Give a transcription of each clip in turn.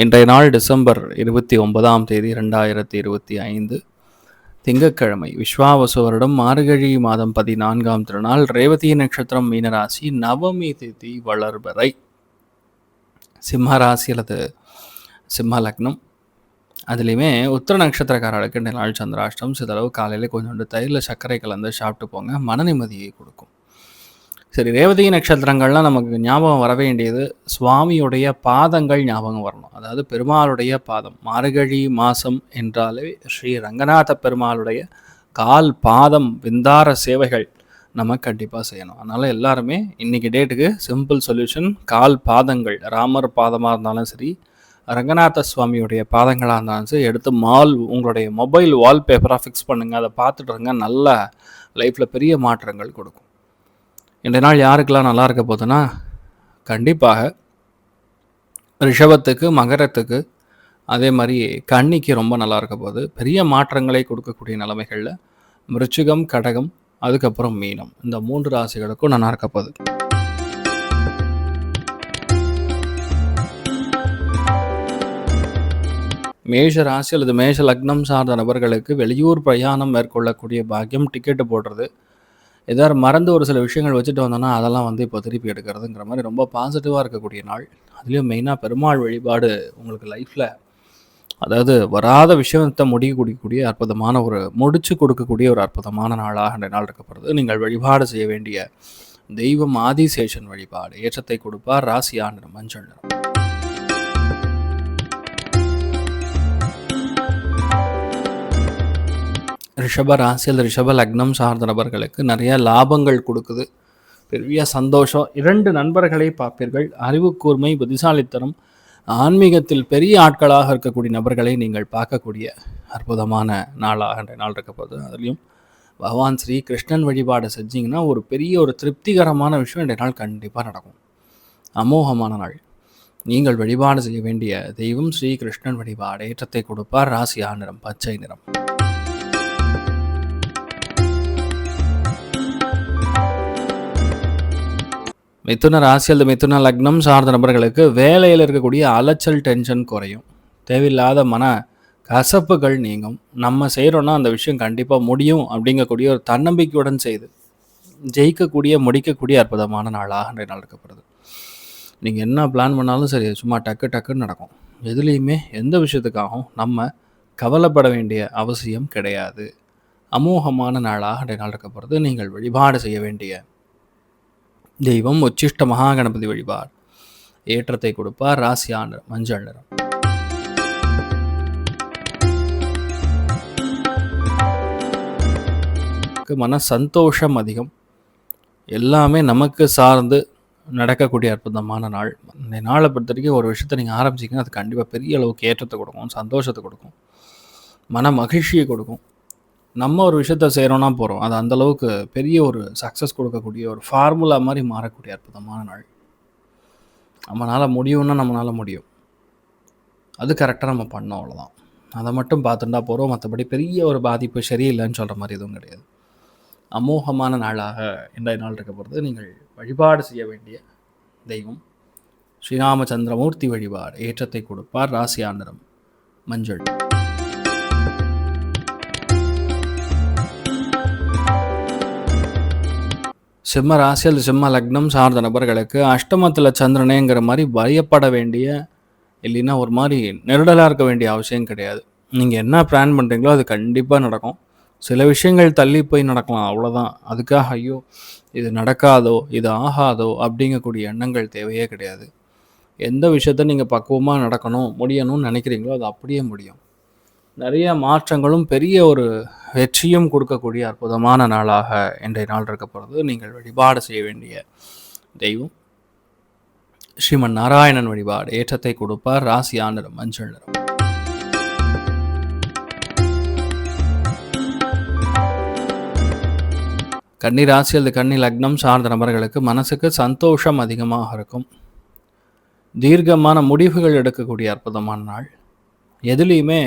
இன்றைய நாள் டிசம்பர் இருபத்தி ஒன்பதாம் தேதி ரெண்டாயிரத்தி இருபத்தி ஐந்து. திங்கட்கிழமை விஸ்வாவசு வருடம் மார்கழி மாதம் பதினான்காம் திருநாள் ரேவதி நட்சத்திரம் மீனராசி நவமி திதி வளர்வரை. சிம்மராசி அல்லது சிம்ம லக்னம். அதுலேயுமே உத்திர நட்சத்திரக்காரர்களுக்கு நாள் சந்திராஷ்டம் சிதளவு காலையில் கொஞ்சோண்டு தயிரில் சர்க்கரை கலந்து சாப்பிட்டு போங்க. மன நிம்மதியை கொடுக்கும். சரி ரேவதி நட்சத்திரங்கள்லாம் நமக்கு ஞாபகம் வர வேண்டியது சுவாமியுடைய பாதங்கள் ஞாபகம் வரணும். அதாவது பெருமாளுடைய பாதம் மார்கழி மாதம் என்றாலே ஸ்ரீ ரங்கநாத பெருமாளுடைய கால் பாதம் விந்தார சேவைகள் நம்ம கண்டிப்பாக செய்யணும். அதனால் எல்லாருமே இன்றைக்கி டேட்டுக்கு சிம்பிள் சொல்யூஷன் கால் பாதங்கள் ராமர் பாதமாக இருந்தாலும் சரி ரங்கநாத சுவாமியுடைய பாதங்களாக இருந்தாலும் சரி எடுத்து மால் உங்களுடைய மொபைல் வால்பேப்பராக ஃபிக்ஸ் பண்ணுங்கள் அதை பார்த்துட்டு இருங்க. நல்ல லைஃப்பில் பெரிய மாற்றங்கள் கொடுக்கும். இன்றைய நாள் யாருக்கெல்லாம் நல்லா இருக்க போகுதுன்னா கண்டிப்பாக ரிஷபத்துக்கு மகரத்துக்கு அதே மாதிரி கன்னிக்கு ரொம்ப நல்லா இருக்க போகுது. பெரிய மாற்றங்களை கொடுக்கக்கூடிய நிலைமைகளில் மிருச்சிகம் கடகம் அதுக்கப்புறம் மீனம். இந்த மூன்று ராசிகளுக்கும் நல்லா இருக்க போகுது. மேஷ ராசி அல்லது மேஷ லக்னம் சார்ந்த நபர்களுக்கு வெளியூர் பிரயாணம் மேற்கொள்ளக்கூடிய பாக்கியம் டிக்கெட்டு போடுறது. ஏதாவது மறந்து ஒரு சில விஷயங்கள் வச்சுட்டு வந்தோன்னா அதெல்லாம் வந்து இப்போ திருப்பி எடுக்கிறதுங்கிற மாதிரி ரொம்ப பாசிட்டிவாக இருக்கக்கூடிய நாள். அதுலேயும் மெயினாக பெருமாள் வழிபாடு உங்களுக்கு லைஃப்பில் அதாவது வராத விஷயத்தை முடிவு அற்புதமான ஒரு முடிச்சு கொடுக்கக்கூடிய ஒரு அற்புதமான நாளாக இந்த நாள் இருக்கப்படுறது நீங்கள் வழிபாடு செய்ய வேண்டிய தெய்வம் ஆதிசேஷன் வழிபாடு. ஏற்றத்தை கொடுப்பார் ராசியான மஞ்சள் நிறம். ரிஷப ராசி அல்லது ரிஷப லக்னம் சார்ந்த நபர்களுக்கு நிறைய லாபங்கள் கொடுக்குது. பெரிய சந்தோஷம். இரண்டு நண்பர்களை பார்ப்பீர்கள். அறிவு கூர்மை புத்திசாலித்தனம் ஆன்மீகத்தில் பெரிய ஆட்களாக இருக்கக்கூடிய நபர்களை நீங்கள் பார்க்கக்கூடிய அற்புதமான நாளாக அன்றைய நாள் இருக்க போகுது. அதுலேயும் பகவான் ஸ்ரீ கிருஷ்ணன் வழிபாடு செஞ்சிங்கன்னா ஒரு பெரிய ஒரு திருப்திகரமான விஷயம் இன்றைய நாள் கண்டிப்பாக நடக்கும். அமோகமான நாள். நீங்கள் வழிபாடு செய்ய வேண்டிய தெய்வம் ஸ்ரீ கிருஷ்ணன் வழிபாடு. ஏற்றத்தை கொடுப்பார். ராசியா நிறம் பச்சை நிறம். மிதுன ராசி அல்லது மிதுன லக்னம் சார்ந்த நபர்களுக்கு வேலையில் இருக்கக்கூடிய அலைச்சல் டென்ஷன் குறையும். தேவையில்லாத மன கசப்புகள் நீங்கும். நம்ம செய்கிறோன்னா அந்த விஷயம் கண்டிப்பாக முடியும் அப்படிங்கக்கூடிய ஒரு தன்னம்பிக்கையுடன் செய்து ஜெயிக்கக்கூடிய முடிக்கக்கூடிய அற்புதமான நாளாக அன்றைய நாள் இருக்கப்படுது. நீங்கள் என்ன பிளான் பண்ணாலும் சரி சும்மா டக்கு டக்குன்னு நடக்கும். எதுலேயுமே எந்த விஷயத்துக்காகவும் நம்ம கவலைப்பட வேண்டிய அவசியம் கிடையாது. அமோகமான நாளாக அன்றைய நாள் இருக்கப்படுது. நீங்கள் வழிபாடு செய்ய வேண்டிய தெய்வம் உச்சிஷ்ட மகாகணபதி வழிபாடு. ஏற்றத்தை கொடுப்பார் ராசியான மஞ்சள் நிறம் மன சந்தோஷம் அதிகம். எல்லாமே நமக்கு சார்ந்து நடக்கக்கூடிய அற்புதமான நாள். இந்த நாளை பொறுத்த வரைக்கும் ஒரு விஷயத்தை நீங்கள் ஆரம்பிச்சிங்கன்னா அது கண்டிப்பாக பெரிய அளவுக்கு ஏற்றத்தை கொடுக்கும் சந்தோஷத்தை கொடுக்கும். மன மகிழ்ச்சியை கொடுக்கும். நம்ம ஒரு விஷயத்த செய்கிறோன்னா போகிறோம் அது அந்தளவுக்கு பெரிய ஒரு சக்ஸஸ் கொடுக்கக்கூடிய ஒரு ஃபார்முலா மாதிரி மாறக்கூடிய அற்புதமான நாள். நம்மளால் முடியும்னா நம்மளால் முடியும். அது கரெக்டாக நம்ம பண்ணோம் அவ்வளோதான் அதை மட்டும் பார்த்துட்டா போகிறோம் மற்றபடி பெரிய ஒரு பாதிப்பு சரியில்லைன்னு சொல்கிற மாதிரி எதுவும் கிடையாது. அமோகமான நாளாக இன்றைய நாள் இருக்க போகிறது நீங்கள் வழிபாடு செய்ய வேண்டிய தெய்வம். ஸ்ரீராமச்சந்திரமூர்த்தி வழிபாடு ஏற்றத்தை கொடுப்பார். ராசி நிறம் மஞ்சள். சிம்ம ராசி அல்லது சிம்ம லக்னம் சார்ந்த நபர்களுக்கு அஷ்டமத்தில் சந்திரனேங்கிற மாதிரி பயப்பட வேண்டிய இல்லைன்னா ஒரு மாதிரி நெருடலாக இருக்க வேண்டிய அவசியம் கிடையாது. நீங்கள் என்ன பிளான் பண்ணுறீங்களோ அது கண்டிப்பாக நடக்கும். சில விஷயங்கள் தள்ளி போய் நடக்கலாம் அவ்வளோதான் அதுக்காக ஐயோ இது நடக்காதோ இது ஆகாதோ அப்படிங்கக்கூடிய எண்ணங்கள் தேவையே கிடையாது. எந்த விஷயத்த நீங்கள் பக்குவமாக நடக்கணும் முடியணும்னு நினைக்கிறீங்களோ அது அப்படியே முடியும். நிறைய மாற்றங்களும் பெரிய ஒரு வெற்றியும் கொடுக்கக்கூடிய அற்புதமான நாளாக இன்றைய நாள் இருக்க போகிறது நீங்கள் வழிபாடு செய்ய வேண்டிய தெய்வம். ஸ்ரீமன் நாராயணன் வழிபாடு ஏற்றத்தை கொடுப்பார். ராசி ஆண்டரம் மஞ்சள் நிறம். கன்னி ராசி அல்லது கன்னி லக்னம் சார்ந்த நபர்களுக்கு மனசுக்கு சந்தோஷம் அதிகமாக இருக்கும். தீர்க்கமான முடிவுகள் எடுக்கக்கூடிய அற்புதமான நாள். எதுலேயுமே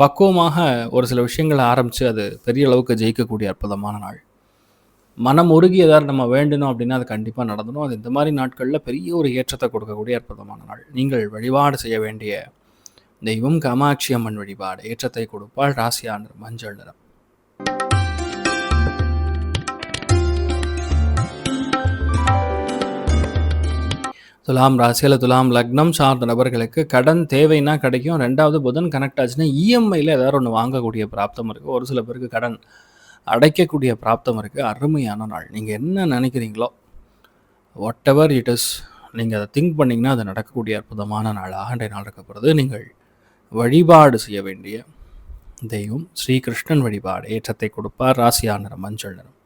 பக்குவமாக ஒரு சில விஷயங்களை ஆரம்பித்து அது பெரிய அளவுக்கு ஜெயிக்கக்கூடிய அற்புதமான நாள். மனம் உருகி ஏதாவது நம்ம வேண்டணும் அப்படின்னா அது கண்டிப்பாக நடந்தணும் அது இந்த மாதிரி நாட்களில் பெரிய ஒரு ஏற்றத்தை கொடுக்கக்கூடிய அற்புதமான நாள். நீங்கள் வழிபாடு செய்ய வேண்டிய தெய்வம் காமாட்சி அம்மன் வழிபாடு ஏற்றத்தை கொடுப்பால் ராசியான மஞ்சள் நிறம். துலாம் ராசியில் துலாம் லக்னம் சார்ந்த நபர்களுக்கு கடன் தேவைன்னா கிடைக்கும். ரெண்டாவது புதன் கனெக்ட் ஆச்சுன்னா இஎம்ஐயில் ஏதாவது ஒன்று வாங்கக்கூடிய பிராப்தம் இருக்குது ஒரு சில பேருக்கு கடன் அடைக்கக்கூடிய பிராப்தம் இருக்குது அருமையான நாள். நீங்கள் என்ன நினைக்கிறீங்களோ வாட் எவர் இட் இஸ் நீங்கள் அதை திங்க் பண்ணிங்கன்னா அது நடக்கக்கூடிய அற்புதமான நாளாக இன்றைய நாள் இருக்கப்படுறது நீங்கள் வழிபாடு செய்ய வேண்டிய தெய்வம் ஸ்ரீகிருஷ்ணன் வழிபாடு. ஏற்றத்தை கொடுப்பார். ராசியா நிறம் மஞ்சள் நிறம்.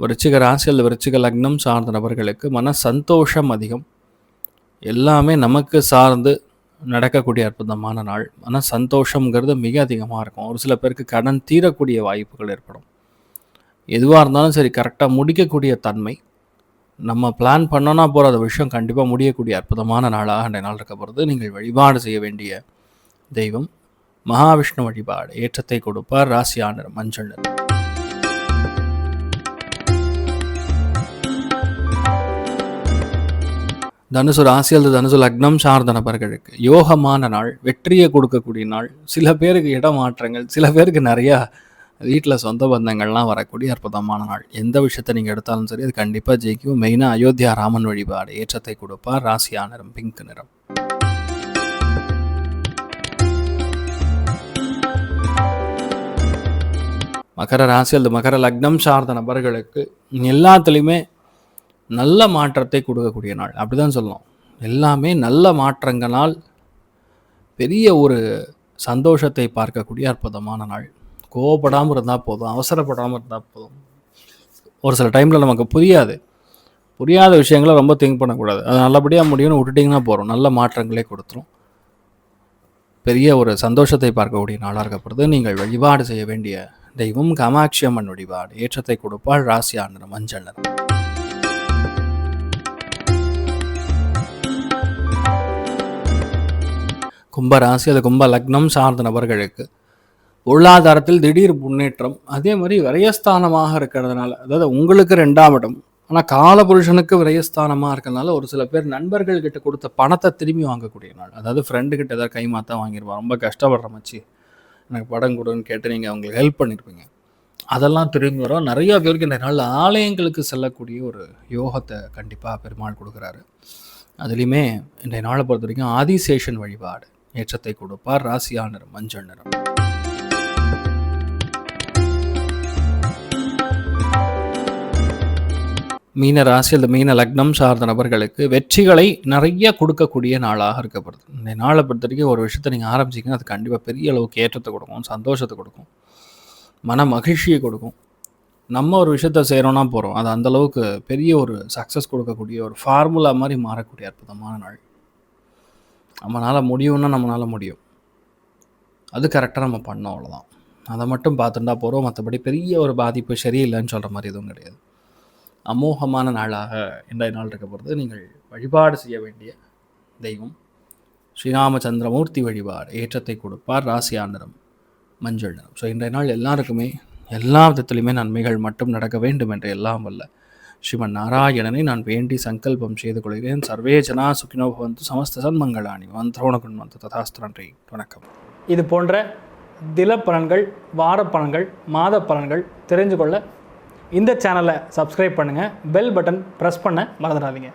விருச்சிக ராசி அல்லது விருச்சிக லக்னம் சார்ந்த நபர்களுக்கு மன சந்தோஷம் அதிகம். எல்லாமே நமக்கு சார்ந்து நடக்கக்கூடிய அற்புதமான நாள். மன சந்தோஷங்கிறது மிக அதிகமாக இருக்கும். ஒரு சில பேருக்கு கடன் தீரக்கூடிய வாய்ப்புகள் ஏற்படும். எதுவாக இருந்தாலும் சரி கரெக்டாக முடிக்கக்கூடிய தன்மை. நம்ம பிளான் பண்ணோன்னா போகிற அந்த விஷயம் கண்டிப்பாக முடியக்கூடிய அற்புதமான நாளாக அந்த நாள் இருக்க போகிறது நீங்கள் வழிபாடு செய்ய வேண்டிய தெய்வம் மகாவிஷ்ணு வழிபாடு ஏற்றத்தை கொடுப்பார் ராசியான மஞ்சள் தனுசு ராசி அல்லது தனுசு லக்னம் சார்ந்த நபர்களுக்கு யோகமான நாள் வெற்றியை கொடுக்கக்கூடிய நாள் சில பேருக்கு இடமாற்றங்கள் சில பேருக்கு நிறையா வீட்டில் சொந்த பந்தங்கள்லாம் வரக்கூடிய அற்புதமான நாள். எந்த விஷயத்தை நீங்கள் எடுத்தாலும் சரி அது கண்டிப்பாக ஜெயிக்கும். மெயினாக அயோத்தியா ராமன் வழிபாடு ஏற்றத்தை கொடுப்பார் ராசியா நிறம் பிங்க் நிறம். மகர ராசி அல்லது மகர லக்னம் சார்ந்த நபர்களுக்கு எல்லாத்துலேயுமே நல்ல மாற்றத்தை கொடுக்கக்கூடிய நாள். அப்படி தான் எல்லாமே நல்ல மாற்றங்களால் பெரிய ஒரு சந்தோஷத்தை பார்க்கக்கூடிய அற்புதமான நாள். கோவப்படாமல் இருந்தால் போதும் அவசரப்படாமல் இருந்தால் போதும். ஒரு சில டைமில் நமக்கு புரியாது. புரியாத விஷயங்களை ரொம்ப திங்க் பண்ணக்கூடாது. அது நல்லபடியாக முடியும்னு விட்டுட்டிங்கன்னா போகிறோம் நல்ல மாற்றங்களே கொடுத்துரும். பெரிய ஒரு சந்தோஷத்தை பார்க்கக்கூடிய நாளாக இருக்கப்படுது. நீங்கள் வழிபாடு செய்ய வேண்டிய தெய்வம் காமாட்சி அம்மன் வழிபாடு. ஏற்றத்தை கொடுப்பாள் ராசி மஞ்சள் நிறம் கும்ப ராசி அது கும்ப லக்னம் சார்ந்த நபர்களுக்கு. பொருளாதாரத்தில் திடீர் முன்னேற்றம் அதே மாதிரி விரயஸ்தானமாக இருக்கிறதுனால அதாவது உங்களுக்கு ரெண்டாம் இடம் ஆனால் காலபுருஷனுக்கு விரயஸ்தானமாக இருக்கிறதுனால ஒரு சில பேர் நண்பர்கள் கிட்ட கொடுத்த பணத்தை திரும்பி வாங்கக்கூடிய நாள். அதாவது ஃப்ரெண்டு கிட்ட ஏதாவது கைமாத்தா வாங்கிடுவான் ரொம்ப கஷ்டப்படுற மச்சி எனக்கு படம் கொடுன்னு கேட்டு நீங்கள் அவங்களுக்கு ஹெல்ப் பண்ணியிருப்பீங்க அதெல்லாம் திரும்பி வரும். நிறையா பேருக்கு இந்த நாள் ஆலயங்களுக்கு செல்லக்கூடிய ஒரு யோகத்தை கண்டிப்பாக பெருமாள் கொடுக்குறாரு. அதுலேயுமே இன்றைய நாளை பொறுத்த வரைக்கும் ஆதிசேஷன் வழிபாடு. ஏற்றத்தை கொடுப்பார். ராசியா நிறம் மஞ்சள் நிறம். மீன ராசி அல்லது மீன லக்னம் சார்ந்த நபர்களுக்கு வெற்றிகளை நிறைய கொடுக்கக்கூடிய நாளாக இருக்கப்படுது. இந்த நாளை பொறுத்த வரைக்கும் ஒரு விஷயத்தை நீங்கள் ஆரம்பிச்சிங்கன்னா அது கண்டிப்பாக பெரிய அளவுக்கு ஏற்றத்தை கொடுக்கும் சந்தோஷத்தை கொடுக்கும் மன மகிழ்ச்சியை கொடுக்கும். நம்ம ஒரு விஷயத்த செய்கிறோன்னா போகிறோம் அது அந்தளவுக்கு பெரிய ஒரு சக்ஸஸ் கொடுக்கக்கூடிய ஒரு ஃபார்முலா மாதிரி மாறக்கூடிய அற்புதமான நாள். நம்மளால் முடியும்னா நம்மளால் முடியும். அது கரெக்டாக நம்ம பண்ணோம் அவ்வளோதான் அதை மட்டும் பார்த்துட்டா போகிறோம் மற்றபடி பெரிய ஒரு பாதிப்பு சரியில்லைன்னு சொல்கிற மாதிரி எதுவும் கிடையாது. அமோகமான நாளாக இன்றைய நாள் இருக்க போகிறது நீங்கள் வழிபாடு செய்ய வேண்டிய தெய்வம். ஸ்ரீராமச்சந்திரமூர்த்தி வழிபாடு ஏற்றத்தை கொடுப்பார் ராசியா நிறம் மஞ்சள் நிறம். ஸோ இன்றைய நாள் எல்லாருக்குமே எல்லா விதத்துலையுமே நன்மைகள் மட்டும் நடக்க வேண்டும் என்று எல்லாம் வல்ல ஸ்ரீமன் நாராயணனை நான் வேண்டி சங்கல்பம் செய்து கொள்கிறேன். சர்வே ஜனா சுகினோ பவந்து சமஸ்த சன்மங்களாணி வந்தோணகுன் வந்து ததாஸ்து நன்றி வணக்கம். இது போன்ற தில பலன்கள் வார பலன்கள் மாத பலன்கள் தெரிஞ்சு கொள்ள இந்த சேனலை சப்ஸ்கிரைப் பண்ணுங்கள் பெல் பட்டன் ப்ரெஸ் பண்ண மறந்துடாதீங்க.